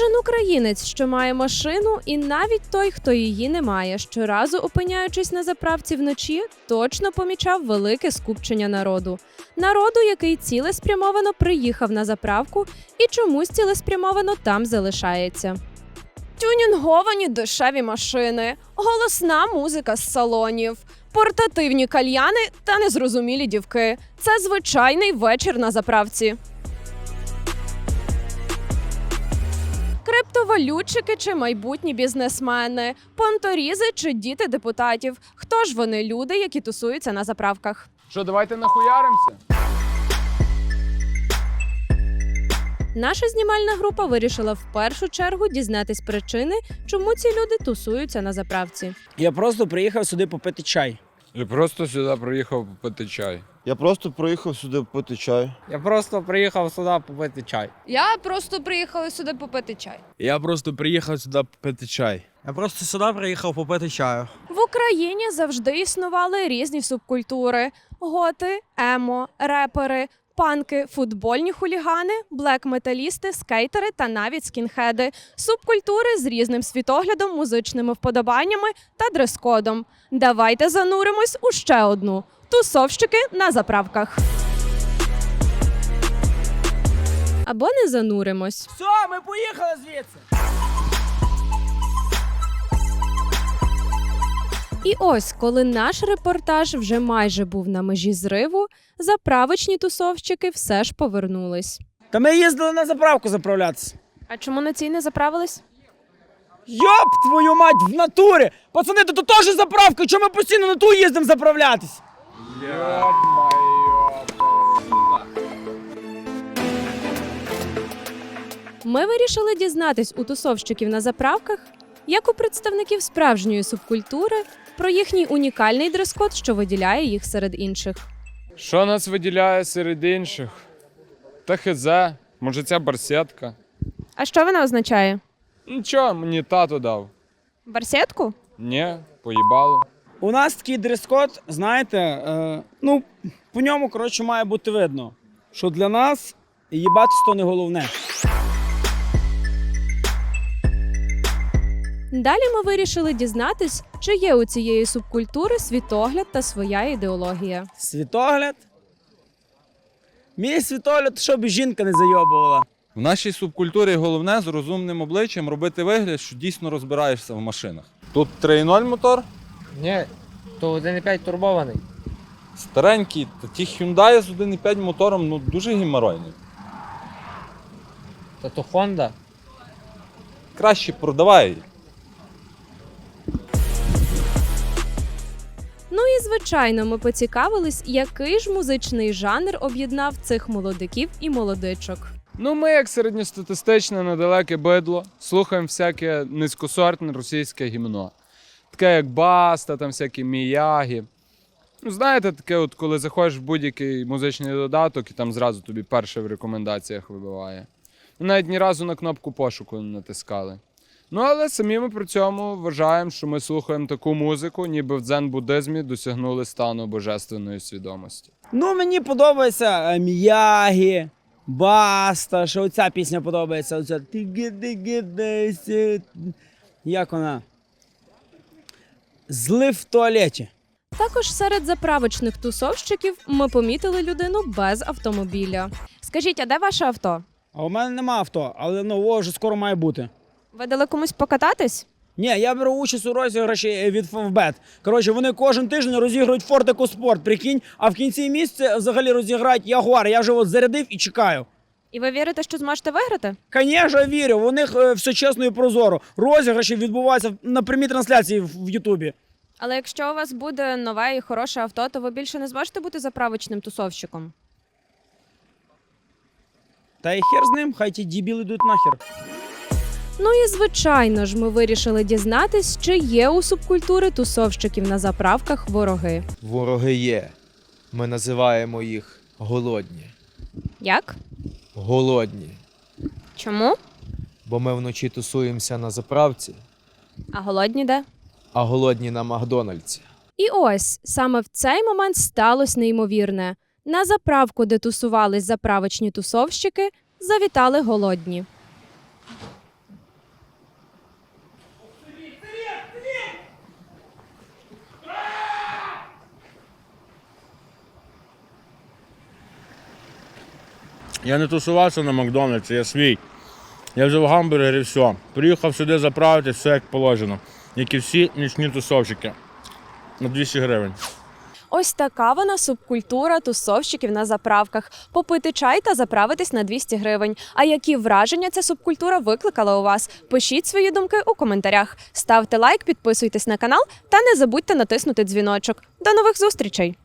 Кожен українець, що має машину, і навіть той, хто її не має, щоразу опиняючись на заправці вночі, точно помічав велике скупчення народу. Народу, який цілеспрямовано приїхав на заправку і чомусь цілеспрямовано там залишається. Тюнінговані дешеві машини, голосна музика з салонів, портативні кальяни та незрозумілі дівки. Це звичайний вечір на заправці. Криптовалютчики чи майбутні бізнесмени, понторізи чи діти депутатів. Хто ж вони люди, які тусуються на заправках? Що, давайте нахуяримося? Наша знімальна група вирішила в першу чергу дізнатись причини, чому ці люди тусуються на заправці. Я просто приїхав сюди попити чай. Я просто сюди приїхав попити чай. Я просто приїхав сюди пити чай. Я просто приїхав сюди попити чай. Я просто приїхала сюди попити чай. Я просто приїхав сюди пити чай. Я просто сюди приїхав попити чаю. В Україні завжди існували різні субкультури: готи, емо, репери, панки, футбольні хулігани, блек-металісти, скейтери та навіть скінхеди. Субкультури з різним світоглядом, музичними вподобаннями та дрес-кодом. Давайте зануримось у ще одну: тусовщики на заправках. Або не зануримось. Все, ми поїхали звідси. І ось, коли наш репортаж вже майже був на межі зриву, заправочні тусовщики все ж повернулись. Та ми їздили на заправку заправлятися. А чому на цій не заправились? Йоп, твою мать, в натурі! Пацани, то тут теж заправка, чому ми постійно на ту їздимо заправлятись? Ми вирішили дізнатись у тусовщиків на заправках, як у представників справжньої субкультури, про їхній унікальний дрес-код, що виділяє їх серед інших. Що нас виділяє серед інших? Та хз, може ця барсетка. А що вона означає? Нічого, мені тато дав. Барсетку? Ні, поїбало. У нас такий дрес-код, знаєте, е, ну, по ньому, коротше, має бути видно, що для нас їбатись то не головне. Далі ми вирішили дізнатись, чи є у цієї субкультури світогляд та своя ідеологія. Світогляд. Мій світогляд, щоб жінка не зайобувала. В нашій субкультурі головне з розумним обличчям робити вигляд, що дійсно розбираєшся в машинах. Тут 3.0 мотор, Ні, то 1,5 турбований. старенький, та ті Hyundai з 1.5 мотором ну дуже геморойні. Та то Honda. Краще продавай. Ну і звичайно, ми поцікавились, який ж музичний жанр об'єднав цих молодиків і молодичок. Ну, ми, як середньостатистичне недалеке бидло, слухаємо всяке низькосортне російське гімно. Таке як Баста, там всякі Міягі. Ну, знаєте, таке, от коли заходиш в будь-який музичний додаток і там зразу тобі перше в рекомендаціях вибиває. Ми навіть ні разу на кнопку пошуку не натискали. Ну, але самі ми при цьому вважаємо, що ми слухаємо таку музику, ніби в дзен-буддизмі досягнули стану божественної свідомості. Ну, мені подобається е, Міягі, Баста, що оця пісня подобається. Оця. Як вона? Злив в туалеті. Також серед заправочних тусовщиків ми помітили людину без автомобіля. Скажіть, а де ваше авто? А у мене нема авто, але ну, о, вже скоро має бути. Ви дали комусь покататись? Ні, я беру участь у розіграші е, від Фавбет. Коротше, вони кожен тиждень розігрують Ford EcoSport, прикинь, а в кінці місяця взагалі розіграють Ягуар. Я вже от зарядив і чекаю. І ви вірите, що зможете виграти? Звісно, вірю, у них е, все чесно і прозоро. Розіграші відбуваються на прямій трансляції в в Ютубі. Але якщо у вас буде нове і хороше авто, то ви більше не зможете бути заправочним тусовщиком. Та й хер з ним, хай ті дібіли йдуть нахер. Ну і звичайно ж, ми вирішили дізнатись, чи є у субкультури тусовщиків на заправках вороги. Вороги є. Ми називаємо їх голодні. Як? Голодні. Чому? Бо ми вночі тусуємося на заправці, А голодні де? а голодні на Макдональдсі. І ось саме в цей момент сталося неймовірне. На заправку, де тусувались заправочні тусовщики, завітали голодні. Я не тусувався на Макдональдсі, я свій. Я взяв гамбургер і все. Приїхав сюди заправити все як положено. Як і всі нічні тусовщики. На 200 гривень. Ось така вона субкультура тусовщиків на заправках. Попити чай та заправитись на 200 гривень. А які враження ця субкультура викликала у вас? Пишіть свої думки у коментарях. Ставте лайк, підписуйтесь на канал та не забудьте натиснути дзвіночок. До нових зустрічей!